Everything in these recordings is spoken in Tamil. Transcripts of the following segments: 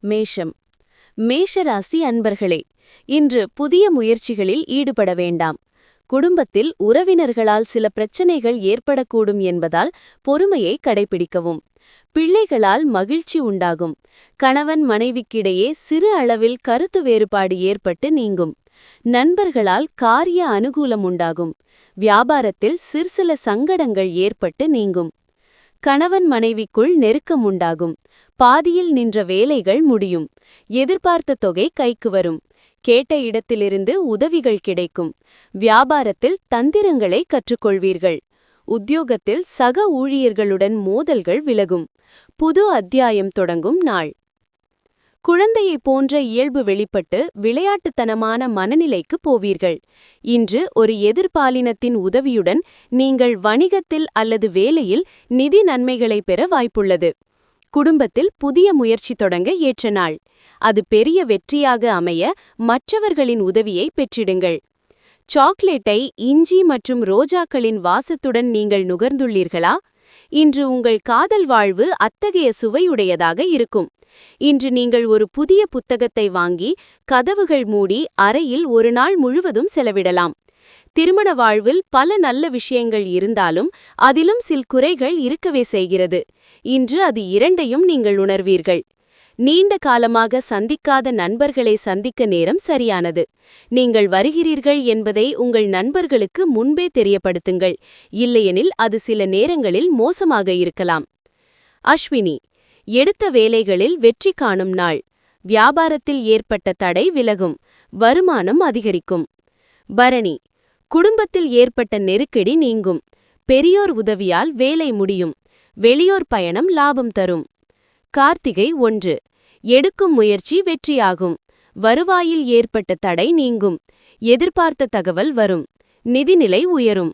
மேஷம். மேஷராசி அன்பர்களே இன்று புதிய முயற்சிகளில் ஈடுபட வேண்டாம். குடும்பத்தில் உறவினர்களால் சில பிரச்சனைகள் ஏற்படக்கூடும் என்பதால் பொறுமையை கடைபிடிக்கவும். பிள்ளைகளால் மகிழ்ச்சி உண்டாகும். கணவன் மனைவிக்கிடையே சிறு அளவில் கருத்து வேறுபாடு ஏற்பட்டு நீங்கும். நண்பர்களால் காரிய அனுகூலம் உண்டாகும். வியாபாரத்தில் சிற்சில சங்கடங்கள் ஏற்பட்டு நீங்கும். கணவன் மனைவிக்குள் நெருக்கம் உண்டாகும். பாதியில் நின்ற வேலைகள் முடியும். எதிர்பார்த்த தொகை கைக்கு வரும். கேட்ட இடத்திலிருந்து உதவிகள் கிடைக்கும். வியாபாரத்தில் தந்திரங்களை கற்றுக்கொள்வீர்கள். உத்தியோகத்தில் சக ஊழியர்களுடன் மோதல்கள் விலகும். புது அத்தியாயம் தொடங்கும் நாள். குழந்தையைப் போன்ற இயல்பு வெளிப்பட்டு விளையாட்டுத்தனமான மனநிலைக்கு போவீர்கள். இன்று ஒரு எதிர்பாலினத்தின் உதவியுடன் நீங்கள் வணிகத்தில் அல்லது வேலையில் நிதி நன்மைகளை பெற வாய்ப்புள்ளது. குடும்பத்தில் புதிய முயற்சி தொடங்க ஏற்ற நாள். அது பெரிய வெற்றியாக அமைய மற்றவர்களின் உதவியை பெற்றிடுங்கள். சாக்லேட்டை இஞ்சி மற்றும் ரோஜாக்களின் வாசத்துடன் நீங்கள் நுகர்ந்துள்ளீர்களா? இன்று உங்கள் காதல் வாழ்வு அத்தகைய சுவையுடையதாக இருக்கும். இன்று நீங்கள் ஒரு புதிய புத்தகத்தை வாங்கி கதவுகள் மூடி அறையில் ஒரு நாள் முழுவதும் செலவிடலாம். திருமண வாழ்வில் பல நல்ல விஷயங்கள் இருந்தாலும் அதிலும் சில குறைகள் இருக்கவே செய்கிறது. இன்று அது இரண்டையும் நீங்கள் உணர்வீர்கள். நீண்ட காலமாக சந்திக்காத நண்பர்களை சந்திக்க நேரம் சரியானது. நீங்கள் வருகிறீர்கள் என்பதை உங்கள் நண்பர்களுக்கு முன்பே தெரியப்படுத்துங்கள். இல்லையெனில் அது சில நேரங்களில் மோசமாக இருக்கலாம். அஸ்வினி எடுத்த வேலைகளில் வெற்றி காணும் நாள். வியாபாரத்தில் ஏற்பட்ட தடை விலகும். வருமானம் அதிகரிக்கும். பரணி குடும்பத்தில் ஏற்பட்ட நெருக்கடி நீங்கும். பெரியோர் உதவியால் வேலை முடியும். வெளியோர் பயணம் லாபம் தரும். கார்த்திகை ஒன்று. எடுக்கும் முயற்சி வெற்றியாகும். வருவாயில் ஏற்பட்ட தடை நீங்கும். எதிர்பார்த்த தகவல் வரும். நிதிநிலை உயரும்.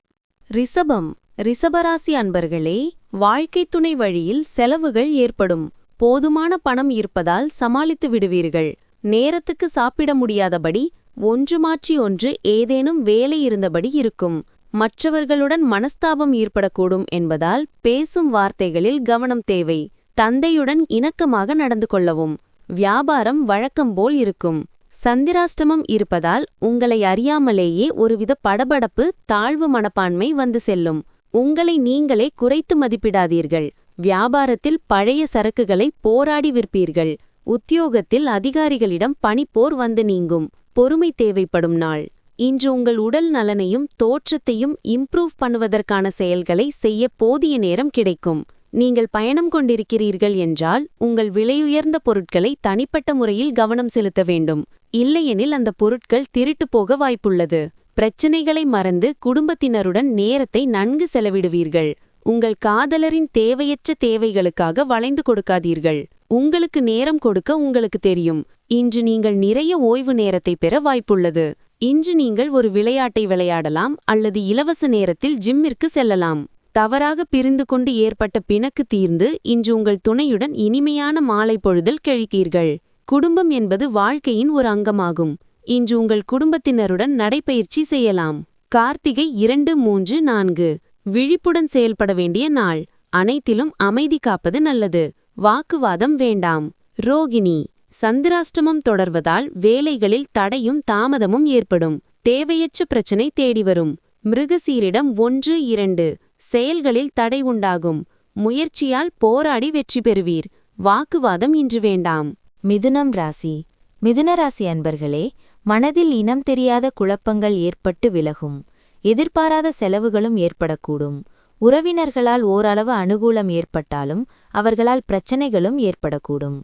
ரிசபம் ரிசபராசி அன்பர்களே வாழ்க்கை துணை வழியில் செலவுகள் ஏற்படும். போதுமான பணம் இருப்பதால் சமாளித்து விடுவீர்கள். நேரத்துக்கு சாப்பிட முடியாதபடி ஒன்று மாற்றி ஒன்று ஏதேனும் வேலை இருந்தபடி இருக்கும். மற்றவர்களுடன் மனஸ்தாபம் ஏற்படக்கூடும் என்பதால் பேசும் வார்த்தைகளில் கவனம் தேவை. தந்தையுடன் இணக்கமாக நடந்து கொள்ளவும். வியாபாரம் வழக்கம்போல் இருக்கும். சந்திராஷ்டமம் இருப்பதால் உங்களை அறியாமலேயே ஒருவித படபடப்பு தாழ்வு மனப்பான்மை வந்து செல்லும். உங்களை நீங்களே குறைத்து மதிப்பிடாதீர்கள். வியாபாரத்தில் பழைய சரக்குகளை போராடி விற்பீர்கள். உத்தியோகத்தில் அதிகாரிகளிடம் பணிப்போர் வந்து நீங்கும். பொறுமை தேவைப்படும் நாள். இன்று உங்கள் உடல் நலனையும் தோற்றத்தையும் இம்ப்ரூவ் பண்ணுவதற்கான செயல்களை செய்ய போதிய நேரம் கிடைக்கும். நீங்கள் பயணம் கொண்டிருக்கிறீர்கள் என்றால் உங்கள் விலையுயர்ந்த பொருட்களை தனிப்பட்ட முறையில் கவனம் செலுத்த வேண்டும். இல்லையெனில் அந்த பொருட்கள் திருட்டு போக வாய்ப்புள்ளது. பிரச்சினைகளை மறந்து குடும்பத்தினருடன் நேரத்தை நன்கு செலவிடுவீர்கள். உங்கள் காதலரின் தேவையற்ற தேவைகளுக்காக வளைந்து கொடுக்காதீர்கள். உங்களுக்கு நேரம் கொடுக்க உங்களுக்கு தெரியும். இன்று நீங்கள் நிறைய ஓய்வு நேரத்தை பெற வாய்ப்புள்ளது. இன்று நீங்கள் ஒரு விளையாட்டை விளையாடலாம் அல்லது இலவச நேரத்தில் ஜிம்மிற்கு செல்லலாம். தவறாக பிரிந்து கொண்டு ஏற்பட்ட பிணக்கு தீர்ந்து இன்று உங்கள் துணையுடன் இனிமையான மாலை பொழுதல் கழிக்கீர்கள். குடும்பம் என்பது வாழ்க்கையின் ஒரு அங்கமாகும். இன்று உங்கள் குடும்பத்தினருடன் நடைபயிற்சி செய்யலாம். கார்த்திகை இரண்டு மூன்று நான்கு. விழிப்புடன் செயல்பட வேண்டிய நாள். அனைத்திலும் அமைதி காப்பது நல்லது. வாக்குவாதம் வேண்டாம். ரோகிணி சந்திராஷ்டமம் தொடர்வதால் வேலைகளில் தடையும் தாமதமும் ஏற்படும். தேவையற்ற பிரச்சனை தேடி வரும் மிருகசீரிடம் ஒன்று இரண்டு. செயல்களில் தடை உண்டாகும். முயற்சியால் போராடி வெற்றி பெறுவீர். வாக்குவாதம் இன்று வேண்டாம். மிதுனம் ராசி. மிதுன ராசி அன்பர்களே மனதில் இனம் தெரியாத குழப்பங்கள் ஏற்பட்டு விலகும். எதிர்பாராத செலவுகளும் ஏற்படக்கூடும். உறவினர்களால் ஓரளவு அனுகூலம் ஏற்பட்டாலும் அவர்களால் பிரச்சனைகளும் ஏற்படக்கூடும்.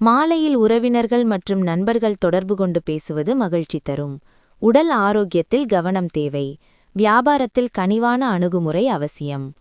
மாலையில் உறவினர்கள் மற்றும் நண்பர்கள் தொடர்பு கொண்டு பேசுவது மகிழ்ச்சி தரும். உடல் ஆரோக்கியத்தில் கவனம் தேவை. வியாபாரத்தில் கனிவான அணுகுமுறை அவசியம்.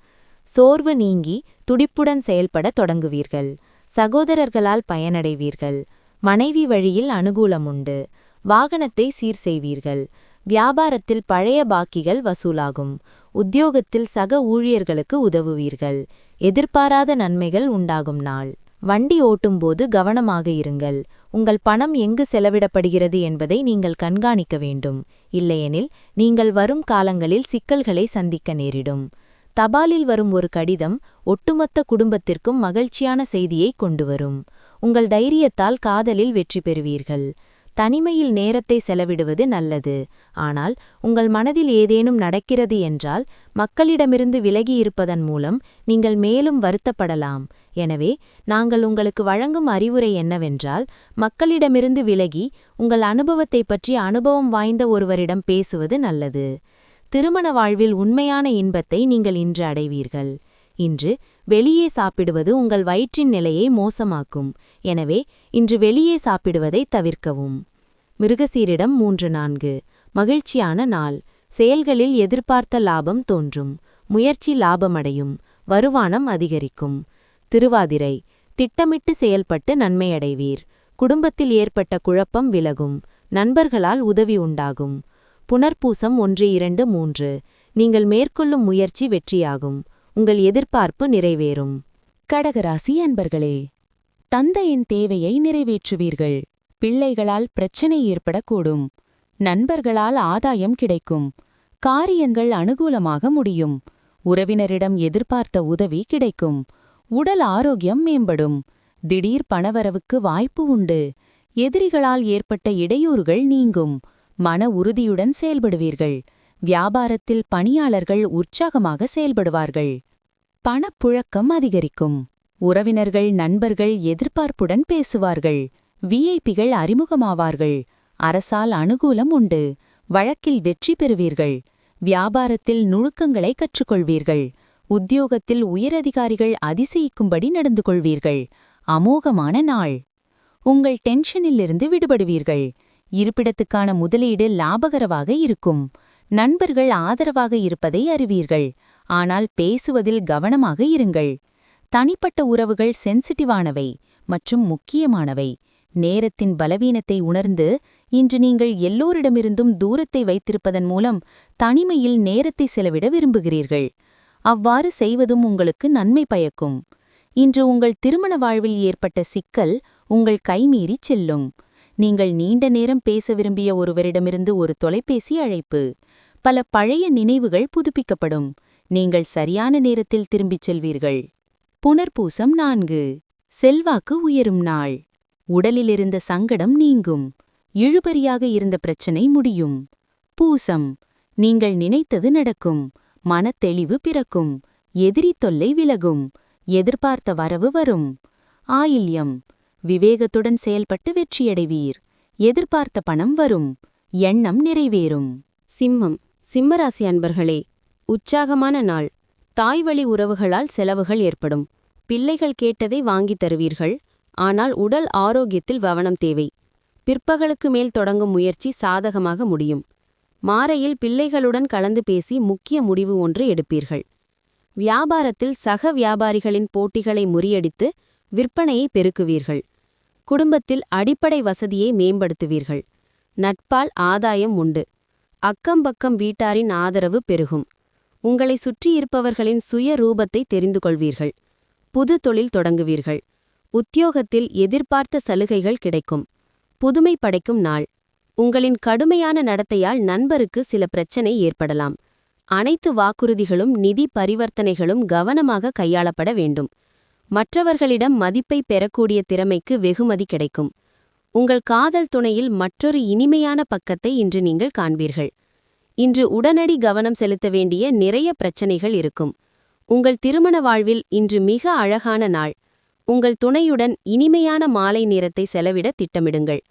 சோர்வு நீங்கி துடிப்புடன் செயல்பட தொடங்குவீர்கள். சகோதரர்களால் பயனடைவீர்கள். மனைவி வழியில் அனுகூலம் உண்டு வாகனத்தை சீர் செய்வீர்கள். வியாபாரத்தில் பழைய பாக்கிகள் வசூலாகும். உத்தியோகத்தில் சக ஊழியர்களுக்கு உதவுவீர்கள். எதிர்பாராத நன்மைகள் உண்டாகும் நாள். வண்டி ஓட்டும்போது கவனமாக இருங்கள். உங்கள் பணம் எங்கு செலவிடப்படுகிறது என்பதை நீங்கள் கண்காணிக்க வேண்டும். இல்லையெனில் நீங்கள் வரும் காலங்களில் சிக்கல்களை சந்திக்க நேரிடும். தபாலில் வரும் ஒரு கடிதம் ஒட்டுமொத்த குடும்பத்திற்கும் மகிழ்ச்சியான செய்தியை கொண்டு வரும். உங்கள் தைரியத்தால் காதலில் வெற்றி பெறுவீர்கள். தனிமையில் நேரத்தை செலவிடுவது நல்லது. ஆனால் உங்கள் மனதில் ஏதேனும் நடக்கிறது என்றால் மக்களிடமிருந்து விலகி இருப்பதன் மூலம் நீங்கள் மேலும் வருத்தப்படலாம். எனவே நாங்கள் உங்களுக்கு வழங்கும் அறிவுரை என்னவென்றால் மக்களிடமிருந்து விலகி உங்கள் அனுபவத்தைப் பற்றி அனுபவம் வாய்ந்த ஒருவரிடம் பேசுவது நல்லது. திருமண வாழ்வில் உண்மையான இன்பத்தை நீங்கள் இன்று அடைவீர்கள். இன்று வெளியே சாப்பிடுவது உங்கள் வயிற்றின் நிலையை மோசமாக்கும். எனவே இன்று வெளியே சாப்பிடுவதை தவிர்க்கவும். மிருகசீரிடம் மூன்று நான்கு. மகிழ்ச்சியான நாள். செயல்களில் எதிர்பார்த்த லாபம் தோன்றும். முயற்சி லாபமடையும். வருமானம் அதிகரிக்கும். திருவாதிரை. திட்டமிட்டு செயல்பட்டு நன்மையடைவீர். குடும்பத்தில் ஏற்பட்ட குழப்பம் விலகும். நண்பர்களால் உதவி உண்டாகும். புனர்பூசம் ஒன்று இரண்டு மூன்று. நீங்கள் மேற்கொள்ளும் முயற்சி வெற்றியாகும். உங்கள் எதிர்பார்ப்பு நிறைவேறும். கடகராசி அன்பர்களே தந்தையின் தேவையை நிறைவேற்றுவீர்கள். பிள்ளைகளால் பிரச்சனை ஏற்படக்கூடும். நண்பர்களால் ஆதாயம் கிடைக்கும். காரியங்கள் அனுகூலமாக முடியும். உறவினரிடம் எதிர்பார்த்த உதவி கிடைக்கும். உடல் ஆரோக்கியம் மேம்படும். திடீர் பணவரவுக்கு வாய்ப்பு உண்டு. எதிரிகளால் ஏற்பட்ட இடையூறுகள் நீங்கும். மன உறுதியுடன் செயல்படுவீர்கள். வியாபாரத்தில் பணியாளர்கள் உற்சாகமாக செயல்படுவார்கள். பணப்புழக்கம் அதிகரிக்கும். உறவினர்கள் நண்பர்கள் எதிர்பார்ப்புடன் பேசுவார்கள். விஐபிகள் அறிமுகமாவார்கள். அரசால் அனுகூலம் உண்டு. வழக்கில் வெற்றி பெறுவீர்கள். வியாபாரத்தில் நுணுக்கங்களை கற்றுக்கொள்வீர்கள். உத்தியோகத்தில் உயரதிகாரிகள் அதிசயிக்கும்படி நடந்து கொள்வீர்கள் அமோகமான நாள். உங்கள் டென்ஷனிலிருந்து விடுபடுவீர்கள். இருப்பிடத்துக்கான முதலீடு லாபகரமாக இருக்கும். நண்பர்கள் ஆதரவாக இருப்பதை அறிவீர்கள். ஆனால் பேசுவதில் கவனமாக இருங்கள். தனிப்பட்ட உறவுகள் சென்சிட்டிவானவை மற்றும் முக்கியமானவை. நேரத்தின் பலவீனத்தை உணர்ந்து இன்று நீங்கள் எல்லோரிடமிருந்தும் தூரத்தை வைத்திருப்பதன் மூலம் தனிமையில் நேரத்தை செலவிட விரும்புகிறீர்கள். அவ்வாறு செய்வதும் உங்களுக்கு நன்மை பயக்கும். இன்று உங்கள் திருமண வாழ்வில் ஏற்பட்ட சிக்கல் உங்கள் கைமீறி செல்லும். நீங்கள் நீண்ட நேரம் பேச விரும்பிய ஒருவரிடமிருந்து ஒரு தொலைபேசி அழைப்பு. பல பழைய நினைவுகள் புதுப்பிக்கப்படும். நீங்கள் சரியான நேரத்தில் திரும்பிச் செல்வீர்கள். புனர்பூசம் நான்கு. செல்வாக்கு உயரும் நாள். உடலிலிருந்த சங்கடம் நீங்கும். இழுபறியாக இருந்த பிரச்சனை முடியும். பூசம். நீங்கள் நினைத்தது நடக்கும். மனத்தெளிவு பிறக்கும். எதிரி தொல்லை விலகும். எதிர்பார்த்த வரவு வரும். ஆயில்யம். விவேகத்துடன் செயல்பட்டு வெற்றியடைவீர். எதிர்பார்த்த பணம் வரும். எண்ணம் நிறைவேறும். சிம்மம். சிம்மராசி அன்பர்களே உற்சாகமான நாள். தாய்வழி உறவுகளால் செலவுகள் ஏற்படும். பிள்ளைகள் கேட்டதை வாங்கித் தருவீர்கள். ஆனால் உடல் ஆரோக்கியத்தில் கவனம் தேவை. பிற்பகலுக்கு மேல் தொடங்கும் முயற்சி சாதகமாக முடியும். மாறையில் பிள்ளைகளுடன் கலந்து பேசி முக்கிய முடிவு ஒன்று எடுப்பீர்கள். வியாபாரத்தில் சக வியாபாரிகளின் போட்டிகளை முறியடித்து விற்பனையை பெருக்குவீர்கள். குடும்பத்தில் அடிப்படை வசதியை மேம்படுத்துவீர்கள். நட்பால் ஆதாயம் உண்டு. அக்கம்பக்கம் வீட்டாரின் ஆதரவு பெருகும். உங்களை சுற்றியிருப்பவர்களின் சுய ரூபத்தை தெரிந்து கொள்வீர்கள் புது தொழில் தொடங்குவீர்கள். உத்தியோகத்தில் எதிர்பார்த்த சலுகைகள் கிடைக்கும். புதுமை படைக்கும் நாள். உங்களின் கடுமையான நடத்தையால் நண்பருக்கு சில பிரச்சனை ஏற்படலாம். அனைத்து வாக்குறுதிகளும் நிதி பரிவர்த்தனைகளும் கவனமாக கையாளப்பட வேண்டும். மற்றவர்களிடம் மதிப்பை பெறக்கூடிய திறமைக்கு வெகுமதி கிடைக்கும். உங்கள் காதல் துணையில் மற்றொரு இனிமையான பக்கத்தை இன்று நீங்கள் காண்பீர்கள். இன்று உடனடி கவனம் செலுத்த வேண்டிய நிறைய பிரச்சனைகள் இருக்கும். உங்கள் திருமண வாழ்வில் இன்று மிக அழகான நாள். உங்கள் துணையுடன் இனிமையான மாலை நேரத்தை செலவிட திட்டமிடுங்கள்.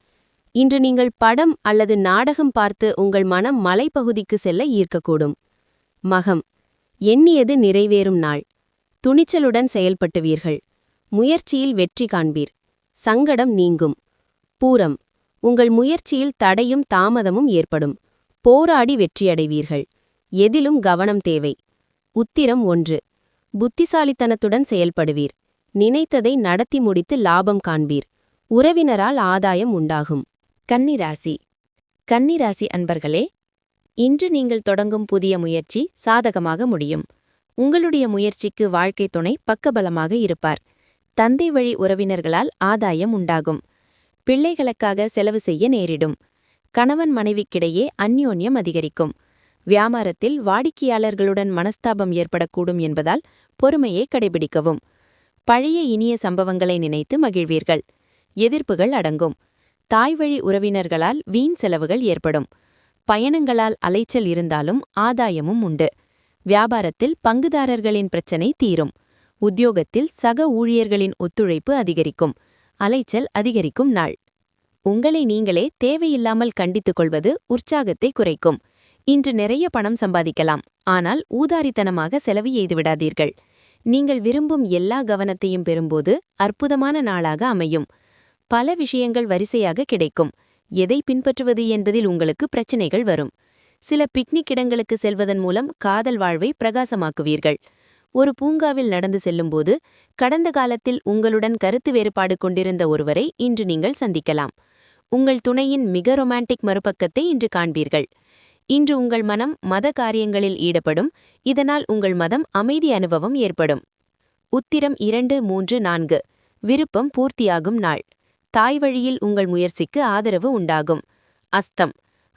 இன்று நீங்கள் படம் அல்லது நாடகம் பார்த்து உங்கள் மனம் மலைப்பகுதிக்கு செல்ல ஈர்க்கக்கூடும். மகம். எண்ணியது நிறைவேறும் நாள். துணிச்சலுடன் செயல்பட்டுவீர்கள். முயற்சியில் வெற்றி காண்பீர். சங்கடம் நீங்கும். பூரம். உங்கள் முயற்சியில் தடையும் தாமதமும் ஏற்படும். போராடி வெற்றியடைவீர்கள். எதிலும் கவனம் தேவை. உத்திரம் ஒன்று. புத்திசாலித்தனத்துடன் செயல்படுவீர். நினைத்ததை நடத்தி முடித்து லாபம் காண்பீர். உறவினரால் ஆதாயம் உண்டாகும். கன்னிராசி. கன்னிராசி அன்பர்களே இன்று நீங்கள் தொடங்கும் புதிய முயற்சி சாதகமாக முடியும். உங்களுடைய முயற்சிக்கு வாழ்க்கை துணை பக்கபலமாக இருப்பார். தந்தை வழி உறவினர்களால் ஆதாயம் உண்டாகும். பிள்ளைகளுக்காக செலவு செய்ய நேரிடும். கணவன் மனைவிக்கிடையே அந்யோன்யம் அதிகரிக்கும். வியாபாரத்தில் வாடிக்கையாளர்களுடன் மனஸ்தாபம் ஏற்படக்கூடும் என்பதால் பொறுமையை கடைபிடிக்கவும். பழைய இனிய சம்பவங்களை நினைத்து மகிழ்வீர்கள். எதிர்ப்புகள் அடங்கும். தாய்வழி உறவினர்களால் வீண் செலவுகள் ஏற்படும். பயணங்களால் அலைச்சல் இருந்தாலும் ஆதாயமும் உண்டு. வியாபாரத்தில் பங்குதாரர்களின் பிரச்சனை தீரும். உத்தியோகத்தில் சக ஊழியர்களின் ஒத்துழைப்பு அதிகரிக்கும். அலைச்சல் அதிகரிக்கும் நாள். உங்களை நீங்களே தேவையில்லாமல் கண்டித்துக் கொள்வது உற்சாகத்தை குறைக்கும். இன்று நிறைய பணம் சம்பாதிக்கலாம் ஆனால் ஊதாரித்தனமாக செலவு செய்துவிடாதீர்கள் நீங்கள் விரும்பும் எல்லா கவனத்தையும் பெறும்போது அற்புதமான நாளாக அமையும். பல விஷயங்கள் வரிசையாக கிடைக்கும். எதை பின்பற்றுவது என்பதில் உங்களுக்கு பிரச்சனைகள் வரும். சில பிக்னிக் இடங்களுக்கு செல்வதன் மூலம் காதல் வாழ்வை பிரகாசமாக்குவீர்கள். ஒரு பூங்காவில் நடந்து செல்லும்போது கடந்த காலத்தில் உங்களுடன் கருத்து வேறுபாடு கொண்டிருந்த ஒருவரை இன்று நீங்கள் சந்திக்கலாம். உங்கள் துணையின் மிக ரொமான்டிக் மறுபக்கத்தை இன்று காண்பீர்கள். இன்று உங்கள் மனம் மத காரியங்களில் ஈடுபடும் இதனால் உங்கள் மதம் அமைதி அனுபவம் ஏற்படும். உத்திரம் இரண்டு மூன்று நான்கு. விருப்பம் பூர்த்தியாகும் நாள். தாய் வழியில் உங்கள் முயற்சிக்கு ஆதரவு உண்டாகும். அஸ்தம்.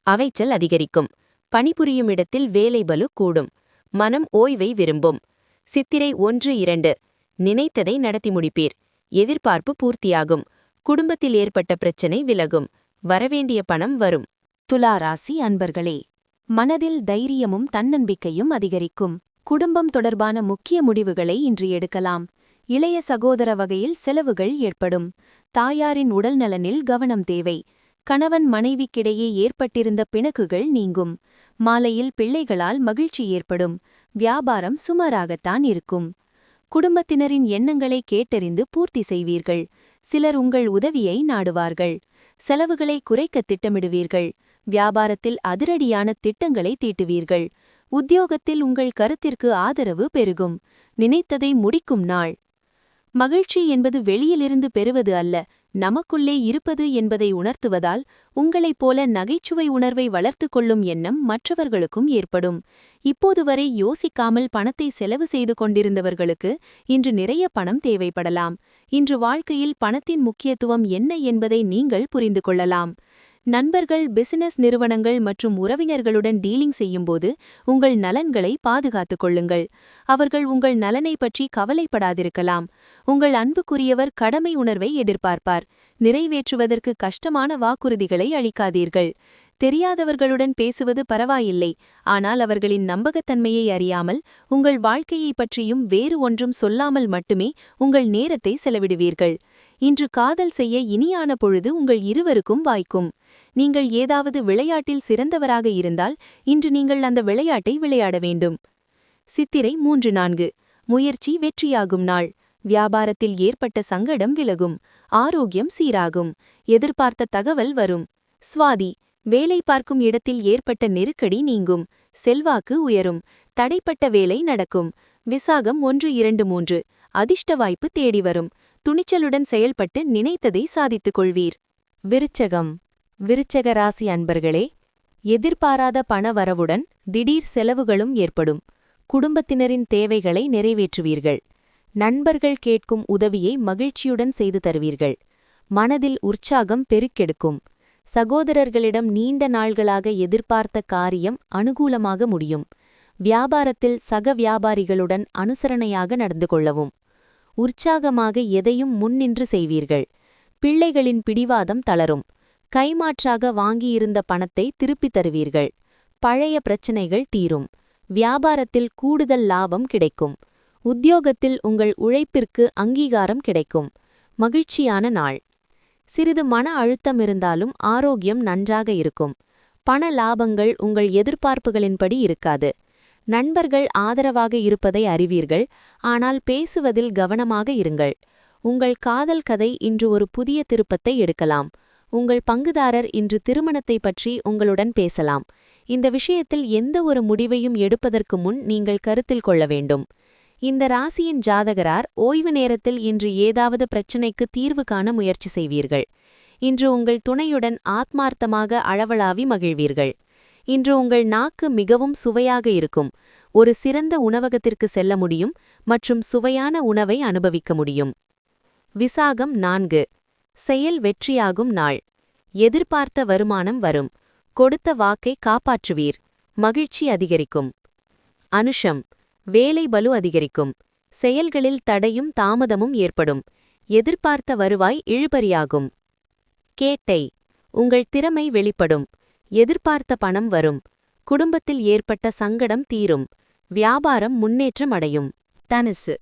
அவைச்சல் அதிகரிக்கும். பணிபுரியும் இடத்தில் வேலை பலு கூடும். மனம் ஓய்வை விரும்பும். சித்திரை ஒன்று இரண்டு. நினைத்ததை நடத்தி முடிப்பீர். எதிர்பார்ப்பு பூர்த்தியாகும். குடும்பத்தில் ஏற்பட்ட பிரச்சனை விலகும். வரவேண்டிய பணம் வரும். துலா ராசி அன்பர்களே மனதில் தைரியமும் தன்னம்பிக்கையும் அதிகரிக்கும். குடும்பம் தொடர்பான முக்கிய முடிவுகளை இன்று எடுக்கலாம். இளைய சகோதர வகையில் செலவுகள் ஏற்படும். தாயாரின் உடல் நலனில் கவனம் தேவை. கணவன் மனைவிக்கிடையே ஏற்பட்டிருந்த பிணக்குகள் நீங்கும். மாலையில் பிள்ளைகளால் மகிழ்ச்சி ஏற்படும். வியாபாரம் சுமாராகத்தான் இருக்கும். குடும்பத்தினரின் எண்ணங்களை கேட்டறிந்து பூர்த்தி செய்வீர்கள். சிலர் உங்கள் உதவியை நாடுவார்கள். செலவுகளை குறைக்க திட்டமிடுவீர்கள். வியாபாரத்தில் அதிரடியான திட்டங்களை தீட்டுவீர்கள். உத்தியோகத்தில் உங்கள் கருத்திற்கு ஆதரவு பெருகும். நினைத்ததை முடிக்கும் நாள். மகிழ்ச்சி என்பது வெளியிலிருந்து பெறுவது அல்ல நமக்குள்ளே இருப்பது என்பதை உணர்த்துவதால் உங்களைப் போல நகைச்சுவை உணர்வை வளர்த்து கொள்ளும் எண்ணம் மற்றவர்களுக்கும் ஏற்படும். இப்போது வரை யோசிக்காமல் பணத்தை செலவு செய்து கொண்டிருந்தவர்களுக்கு இன்று நிறைய பணம் தேவைப்படலாம். இன்று வாழ்க்கையில் பணத்தின் முக்கியத்துவம் என்ன என்பதை நீங்கள் புரிந்து கொள்ளலாம். நண்பர்கள் பிசினஸ் நிறுவனங்கள் மற்றும் உறவினர்களுடன் டீலிங் செய்யும்போது உங்கள் நலன்களை பாதுகாத்துக் கொள்ளுங்கள். அவர்கள் உங்கள் நலனை பற்றி கவலைப்படாதிருக்கலாம். உங்கள் அன்புக்குரியவர் கடமை உணர்வை எதிர்பார்ப்பார். நிறைவேற்றுவதற்கு கஷ்டமான வாக்குறுதிகளை அளிக்காதீர்கள். தெரியாதவர்களுடன் பேசுவது பரவாயில்லை. ஆனால் அவர்களின் நம்பகத்தன்மையை அறியாமல் உங்கள் வாழ்க்கையைப் பற்றியும் வேறு ஒன்றும் சொல்லாமல் மட்டுமே உங்கள் நேரத்தை செலவிடுவீர்கள். இன்று காதல் செய்ய இனியான பொழுது உங்கள் இருவருக்கும் வாய்க்கும். நீங்கள் ஏதாவது விளையாட்டில் சிறந்தவராக இருந்தால் இன்று நீங்கள் அந்த விளையாட்டை விளையாட வேண்டும். சித்திரை மூன்று நான்கு. முயற்சி வெற்றியாகும் நாள். வியாபாரத்தில் ஏற்பட்ட சங்கடம் விலகும். ஆரோக்கியம் சீராகும். எதிர்பார்த்த தகவல் வரும். சுவாதி வேலை பார்க்கும் இடத்தில் ஏற்பட்ட நெருக்கடி நீங்கும். செல்வாக்கு உயரும். தடைப்பட்ட வேலை நடக்கும். விசாகம் ஒன்று இரண்டு மூன்று. அதிர்ஷ்ட வாய்ப்பு தேடி வரும். துணிச்சலுடன் செயல்பட்டு நினைத்ததை சாதித்துக் கொள்வீர். விருச்சகம். விருச்சக ராசி அன்பர்களே எதிர்பாராத பண வரவுடன் திடீர் செலவுகளும் ஏற்படும். குடும்பத்தினரின் தேவைகளை நிறைவேற்றுவீர்கள். நண்பர்கள் கேட்கும் உதவியை மகிழ்ச்சியுடன் செய்து தருவீர்கள். மனதில் உற்சாகம் பெருக்கெடுக்கும். சகோதரர்களிடம் நீண்ட நாள்களாக எதிர்பார்த்த காரியம் அனுகூலமாக முடியும். வியாபாரத்தில் சக வியாபாரிகளுடன் அனுசரணையாக நடந்து கொள்ளவும். உற்சாகமாக எதையும் முன்னின்று செய்வீர்கள். பிள்ளைகளின் பிடிவாதம் தளரும். கைமாற்றாக வாங்கியிருந்த பணத்தை திருப்பித் தருவீர்கள். பழைய பிரச்சனைகள் தீரும். வியாபாரத்தில் கூடுதல் லாபம் கிடைக்கும். உத்தியோகத்தில் உங்கள் உழைப்பிற்கு அங்கீகாரம் கிடைக்கும். மகிழ்ச்சியான நாள். சிறிது மன அழுத்தம் இருந்தாலும் ஆரோக்கியம் நன்றாக இருக்கும். பண லாபங்கள் உங்கள் எதிர்பார்ப்புகளின்படி இருக்காது. நண்பர்கள் ஆதரவாக இருப்பதை அறிவீர்கள். ஆனால் பேசுவதில் கவனமாக இருங்கள். உங்கள் காதல் கதை இன்று ஒரு புதிய திருப்பத்தை எடுக்கலாம். உங்கள் பங்குதாரர் இன்று திருமணத்தை பற்றி உங்களுடன் பேசலாம். இந்த விஷயத்தில் எந்த ஒரு முடிவையும் எடுப்பதற்கு முன் நீங்கள் கருத்தில் கொள்ள வேண்டும். இந்த ராசியின் ஜாதகரார் ஓய்வு நேரத்தில் இன்று ஏதாவது பிரச்சினைக்கு தீர்வு காண முயற்சி செய்வீர்கள். இன்று உங்கள் துணையுடன் ஆத்மார்த்தமாக அளவளாவி மகிழ்வீர்கள். இன்று உங்கள் நாக்கு மிகவும் சுவையாக இருக்கும். ஒரு சிறந்த உணவகத்திற்கு செல்ல முடியும் மற்றும் சுவையான உணவை அனுபவிக்க முடியும். விசாகம் நான்கு. செயல் வெற்றியாகும் நாள். எதிர்பார்த்த வருமானம் வரும். கொடுத்த வாக்கை காப்பாற்றுவீர். மகிழ்ச்சி அதிகரிக்கும். அனுஷம். வேலை பலு அதிகரிக்கும். செயல்களில் தடையும் தாமதமும் ஏற்படும். எதிர்பார்த்த வருவாய் இழுபறியாகும். கேட்டை. உங்கள் திறமை வெளிப்படும். எதிர்பார்த்த பணம் வரும். குடும்பத்தில் ஏற்பட்ட சங்கடம் தீரும். வியாபாரம் முன்னேற்றம் அடையும். தனுசு.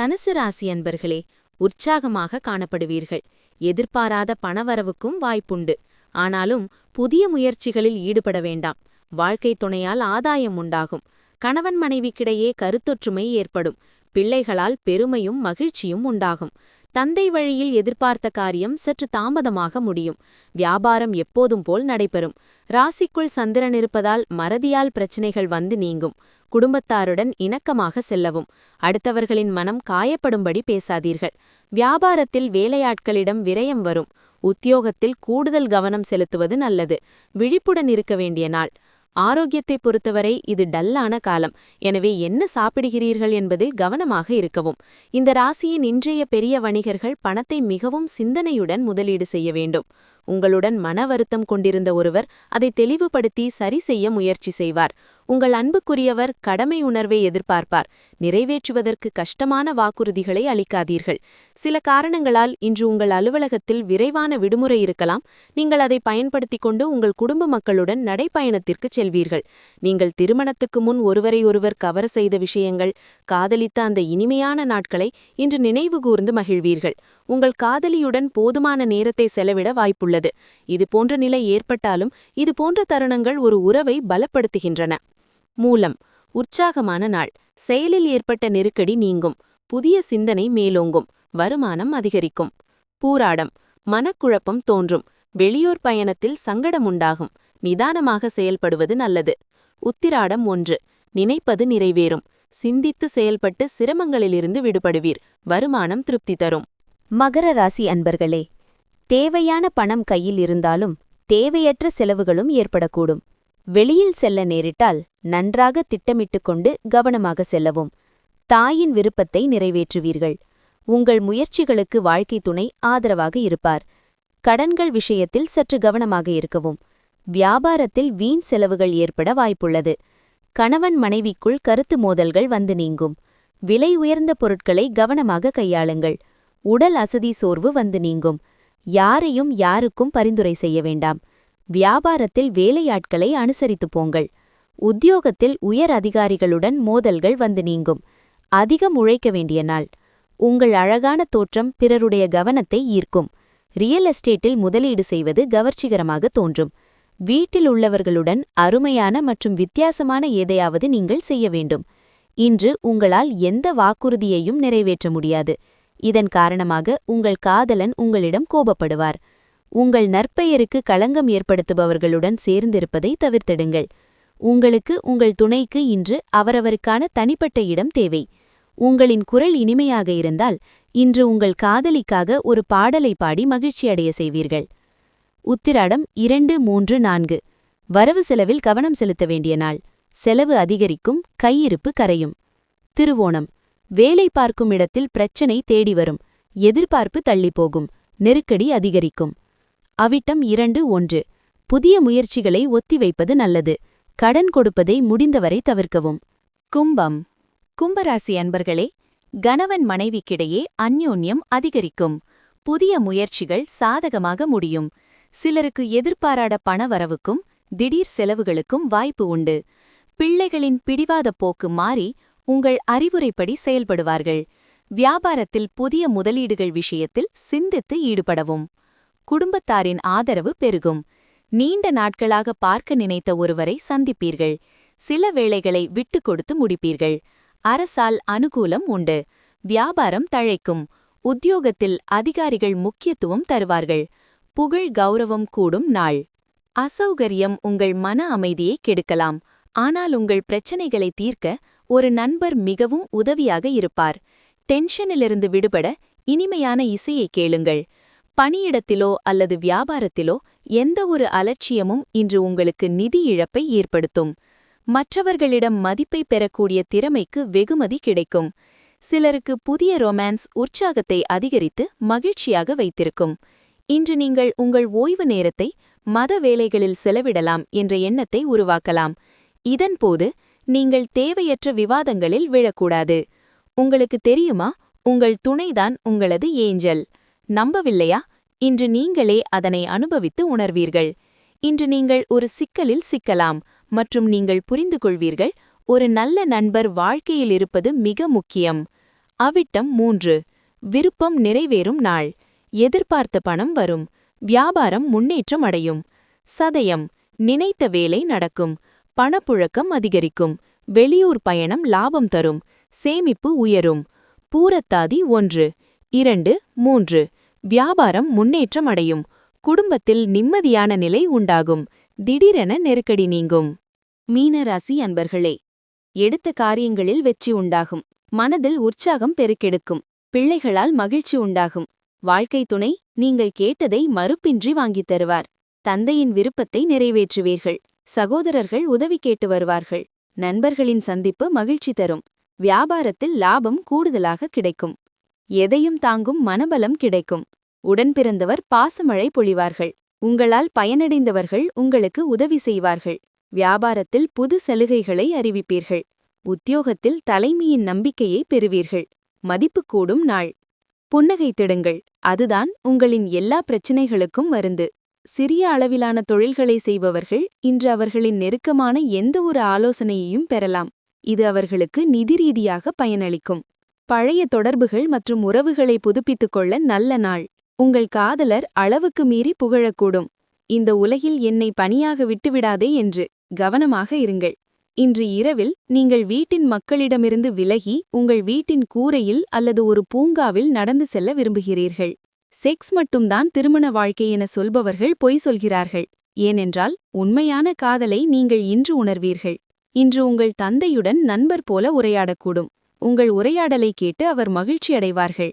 தனுசு ராசி அன்பர்களே உற்சாகமாக காணப்படுவீர்கள். எதிர்பாராத பணவரவுக்கும் வாய்ப்புண்டு. ஆனாலும் புதிய முயற்சிகளில் ஈடுபட வேண்டாம். வாழ்க்கை துணையால் ஆதாயம் உண்டாகும். கணவன் மனைவிக்கிடையே கருத்தொற்றுமை ஏற்படும். பிள்ளைகளால் பெருமையும் மகிழ்ச்சியும் உண்டாகும். தந்தை வழியில் எதிர்பார்த்த காரியம் சற்று தாமதமாக முடியும். வியாபாரம் எப்போதும் போல் நடைபெறும். ராசிக்குள் சந்திரன் இருப்பதால் மறதியால் பிரச்சினைகள் வந்து நீங்கும். குடும்பத்தாருடன் இணக்கமாக செல்லவும். அடுத்தவர்களின் மனம் காயப்படும்படி பேசாதீர்கள். வியாபாரத்தில் வேலையாட்களிடம் விரயம் வரும். உத்தியோகத்தில் கூடுதல் கவனம் செலுத்துவது நல்லது. விழிப்புடன் இருக்க வேண்டிய நாள். ஆரோக்கியத்தை பொறுத்தவரை இது டல்லான காலம். எனவே என்ன சாப்பிடுகிறீர்கள் என்பதில் கவனமாக இருக்கவும். இந்த ராசியின் இன்றைய பெரிய வணிகர்கள் பணத்தை மிகவும் சிந்தனையுடன் முதலீடு செய்ய வேண்டும். உங்களுடன் மன வருத்தம் கொண்டிருந்த ஒருவர் அதை தெளிவுபடுத்தி சரி செய்ய முயற்சி செய்வார். உங்கள் அன்புக்குரியவர் கடமை உணர்வை எதிர்பார்ப்பார். நிறைவேற்றுவதற்கு கஷ்டமான வாக்குறுதிகளை அளிக்காதீர்கள். சில காரணங்களால் இன்று உங்கள் அலுவலகத்தில் விரைவான விடுமுறை இருக்கலாம். நீங்கள் அதை பயன்படுத்திக் கொண்டு உங்கள் குடும்ப மக்களுடன் நடைப்பயணத்திற்கு செல்வீர்கள். நீங்கள் திருமணத்துக்கு முன் ஒருவரை ஒருவர் கவர செய்த விஷயங்கள் காதலித்த அந்த இனிமையான நாட்களை இன்று நினைவுகூர்ந்து மகிழ்வீர்கள். உங்கள் காதலியுடன் போதுமான நேரத்தை செலவிட வாய்ப்புள்ளது. இது போன்ற நிலை ஏற்பட்டாலும் இது போன்ற தருணங்கள் ஒரு உறவை பலப்படுத்துகின்றன. மூலம். உற்சாகமான நாள். செயலில் ஏற்பட்ட நெருக்கடி நீங்கும். புதிய சிந்தனை மேலோங்கும். வருமானம் அதிகரிக்கும். பூராடம். மனக்குழப்பம் தோன்றும். வெளியூர் பயணத்தில் சங்கடம் உண்டாகும் நிதானமாக செயல்படுவது நல்லது. உத்திராடம் ஒன்று. நினைப்பது நிறைவேறும். சிந்தித்து செயல்பட்டு சிரமங்களிலிருந்து விடுபடுவீர். வருமானம் திருப்தி தரும். மகர ராசி அன்பர்களே தேவையான பணம் கையில் இருந்தாலும் தேவையற்ற செலவுகளும் ஏற்படக்கூடும். வெளியில் செல்ல நேரிட்டால் நன்றாக திட்டமிட்டுக் கொண்டு கவனமாக செல்லவும். தாயின் விருப்பத்தை நிறைவேற்றுவீர்கள். உங்கள் முயற்சிகளுக்கு வாழ்க்கை துணை ஆதரவாக இருப்பார். கடன்கள் விஷயத்தில் சற்று கவனமாக இருக்கவும். வியாபாரத்தில் வீண் செலவுகள் ஏற்பட வாய்ப்புள்ளது. கணவன் மனைவிக்குள் கருத்து மோதல்கள் வந்து நீங்கும். விலை உயர்ந்த பொருட்களை கவனமாக கையாளுங்கள். உடல் அசதி சோர்வு வந்து நீங்கும். யாரையும் யாருக்கும் பரிந்துரை செய்ய வேண்டாம். வியாபாரத்தில் வேலையாட்களை அனுசரித்துப் போங்கள். உத்தியோகத்தில் உயர் அதிகாரிகளுடன் மோதல்கள் வந்து நீங்கும். அதிகம் உழைக்க வேண்டிய நாள். உங்கள் அழகான தோற்றம் பிறருடைய கவனத்தை ஈர்க்கும். ரியல் எஸ்டேட்டில் முதலீடு செய்வது கவர்ச்சிகரமாக தோன்றும். வீட்டில் உள்ளவர்களுடன் அருமையான மற்றும் வித்தியாசமான எதையாவது நீங்கள் செய்ய வேண்டும். இன்று உங்களால் எந்த வாக்குறுதியையும் நிறைவேற்ற முடியாது. இதன் காரணமாக உங்கள் காதலன் உங்களிடம் கோபப்படுவார். உங்கள் நற்பெயருக்கு களங்கம் ஏற்படுத்துபவர்களுடன் சேர்ந்திருப்பதை தவிர்த்திடுங்கள். உங்களுக்கு உங்கள் துணைக்கு இன்று அவரவருக்கான தனிப்பட்ட இடம் தேவை. உங்களின் குரல் இனிமையாக இருந்தால் இன்று உங்கள் காதலிக்காக ஒரு பாடலை பாடி மகிழ்ச்சியடைய செய்வீர்கள். உத்திராடம் இரண்டு மூன்று நான்கு. வரவு செலவில் கவனம் செலுத்த வேண்டிய நாள். செலவு அதிகரிக்கும் கையிருப்பு கரையும். திருவோணம். வேலை பார்க்கும் இடத்தில் பிரச்சனை தேடி வரும். எதிர்பார்ப்பு தள்ளிப்போகும். நெருக்கடி அதிகரிக்கும். அவிட்டம் இரண்டு ஒன்று. புதிய முயற்சிகளை ஒத்திவைப்பது நல்லது. கடன் கொடுப்பதை முடிந்தவரை தவிர்க்கவும். கும்பம். கும்பராசி அன்பர்களே கணவன் மனைவிக்கிடையே அந்யோன்யம் அதிகரிக்கும். புதிய முயற்சிகள் சாதகமாக முடியும். சிலருக்கு எதிர்பாராத பணவரவுக்கும் திடீர் செலவுகளுக்கும் வாய்ப்பு உண்டு. பிள்ளைகளின் பிடிவாத போக்கு மாறி உங்கள் அறிவுரைப்படி செயல்படுவார்கள். வியாபாரத்தில் புதிய முதலீடுகள் விஷயத்தில் சிந்தித்து ஈடுபடவும். குடும்பத்தாரின் ஆதரவு பெருகும். நீண்ட நாட்களாக பார்க்க நினைத்த ஒருவரை சந்திப்பீர்கள். சில வேளைகளை விட்டு கொடுத்து முடிப்பீர்கள். அரசால் அனுகூலம் உண்டு. வியாபாரம் தழைக்கும். உத்தியோகத்தில் அதிகாரிகள் முக்கியத்துவம் தருவார்கள். புகழ் கௌரவம் கூடும் நாள். அசௌகரியம் உங்கள் மன அமைதியை கெடுக்கலாம். ஆனால் உங்கள் பிரச்சனைகளை தீர்க்க ஒரு நண்பர் மிகவும் உதவியாக இருப்பார். டென்ஷனிலிருந்து விடுபட இனிமையான இசையை கேளுங்கள். பணியிடத்திலோ அல்லது வியாபாரத்திலோ எந்த ஒரு அலட்சியமும் இன்று உங்களுக்கு நிதி இழப்பை ஏற்படுத்தும். மற்றவர்களிடம் மதிப்பை பெறக்கூடிய திறமைக்கு வெகுமதி கிடைக்கும். சிலருக்கு புதிய ரொமான்ஸ் உற்சாகத்தை அதிகரித்து மகிழ்ச்சியாக வைத்திருக்கும். இன்று நீங்கள் உங்கள் ஓய்வு நேரத்தை மத வேலைகளில் செலவிடலாம் என்ற எண்ணத்தை உருவாக்கலாம். இதன்போது நீங்கள் தேவையற்ற விவாதங்களில் விழக்கூடாது. உங்களுக்கு தெரியுமா? உங்கள் துணைதான் உங்களது ஏஞ்சல். நம்பவில்லையா? இன்று நீங்களே அதனை அனுபவித்து உணர்வீர்கள். இன்று நீங்கள் ஒரு சிக்கலில் சிக்கலாம் மற்றும் நீங்கள் புரிந்து கொள்வீர்கள் ஒரு நல்ல நண்பர் வாழ்க்கையில் இருப்பது மிக முக்கியம். அவிட்டம் மூன்று. விருப்பம் நிறைவேறும் நாள். எதிர்பார்த்த பணம் வரும். வியாபாரம் முன்னேற்றம் அடையும். சதயம். நினைத்த வேலை நடக்கும். பணப்புழக்கம் அதிகரிக்கும். வெளியூர் பயணம் லாபம் தரும். சேமிப்பு உயரும். பூரத்தாதி ஒன்று. இரண்டு. மூன்று. வியாபாரம் முன்னேற்றம் அடையும். குடும்பத்தில் நிம்மதியான நிலை உண்டாகும். திடீரென நெருக்கடி நீங்கும். மீனராசி அன்பர்களே எடுத்த காரியங்களில் வெற்றி உண்டாகும். மனதில் உற்சாகம் பெருக்கெடுக்கும். பிள்ளைகளால் மகிழ்ச்சி உண்டாகும். வாழ்க்கை துணை நீங்கள் கேட்டதை மறுப்பின்றி வாங்கித் தருவார். தந்தையின் விருப்பத்தை நிறைவேற்றுவீர்கள். சகோதரர்கள் உதவி கேட்டு வருவார்கள். நண்பர்களின் சந்திப்பு மகிழ்ச்சி தரும். வியாபாரத்தில் லாபம் கூடுதலாக கிடைக்கும். எதையும் தாங்கும் மனபலம் கிடைக்கும். உடன்பிறந்தவர் பாசமழை பொழிவார்கள். உங்களால் பயனடைந்தவர்கள் உங்களுக்கு உதவி செய்வார்கள். வியாபாரத்தில் புது சலுகைகளை அறிவிப்பீர்கள். உத்தியோகத்தில் தலைமையின் நம்பிக்கையை பெறுவீர்கள். மதிப்பு கூடும் நாள். புன்னகை திடுங்கள் அதுதான் உங்களின் எல்லா பிரச்சினைகளுக்கும் மருந்து. சிறிய அளவிலான தொழில்களை செய்பவர்கள் இன்று அவர்களின் நெருக்கமான எந்த ஒரு ஆலோசனையையும் பெறலாம். இது அவர்களுக்கு நிதி ரீதியாக பயனளிக்கும். பழைய தொடர்புகள் மற்றும் உறவுகளை புதுப்பித்துக் கொள்ள நல்ல நாள். உங்கள் காதலர் அளவுக்கு மீறி புகழக்கூடும். இந்த உலகில் என்னை பணியாக விட்டுவிடாதே என்று கவனமாக இருங்கள். இன்று இரவில் நீங்கள் வீட்டின் மக்களிடமிருந்து விலகி உங்கள் வீட்டின் கூரையில் அல்லது ஒரு பூங்காவில் நடந்து செல்ல விரும்புகிறீர்கள். செக்ஸ் மட்டும்தான் திருமண வாழ்க்கை என சொல்பவர்கள் பொய் சொல்கிறார்கள். ஏனென்றால் உண்மையான காதலை நீங்கள் இன்று உணர்வீர்கள். இன்று உங்கள் தந்தையுடன் நண்பர் போல உரையாடக்கூடும். உங்கள் உரையாடலை கேட்டு அவர் மகிழ்ச்சியடைவார்கள்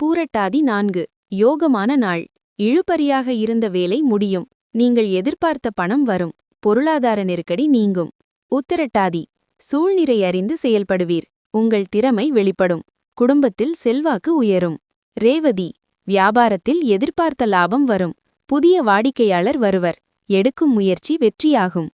பூரட்டாதி நான்கு. யோகமான நாள். இழுபறியாக இருந்த வேலை முடியும். நீங்கள் எதிர்பார்த்த பணம் வரும். பொருளாதார நெருக்கடி நீங்கும். உத்திரட்டாதி. சூழ்நிலை அறிந்து செயல்படுவீர். உங்கள் திறமை வெளிப்படும். குடும்பத்தில் செல்வாக்கு உயரும். ரேவதி. வியாபாரத்தில் எதிர்பார்த்த லாபம் வரும். புதிய வாடிக்கையாளர் வருவர். எடுக்கும் முயற்சி வெற்றியாகும்.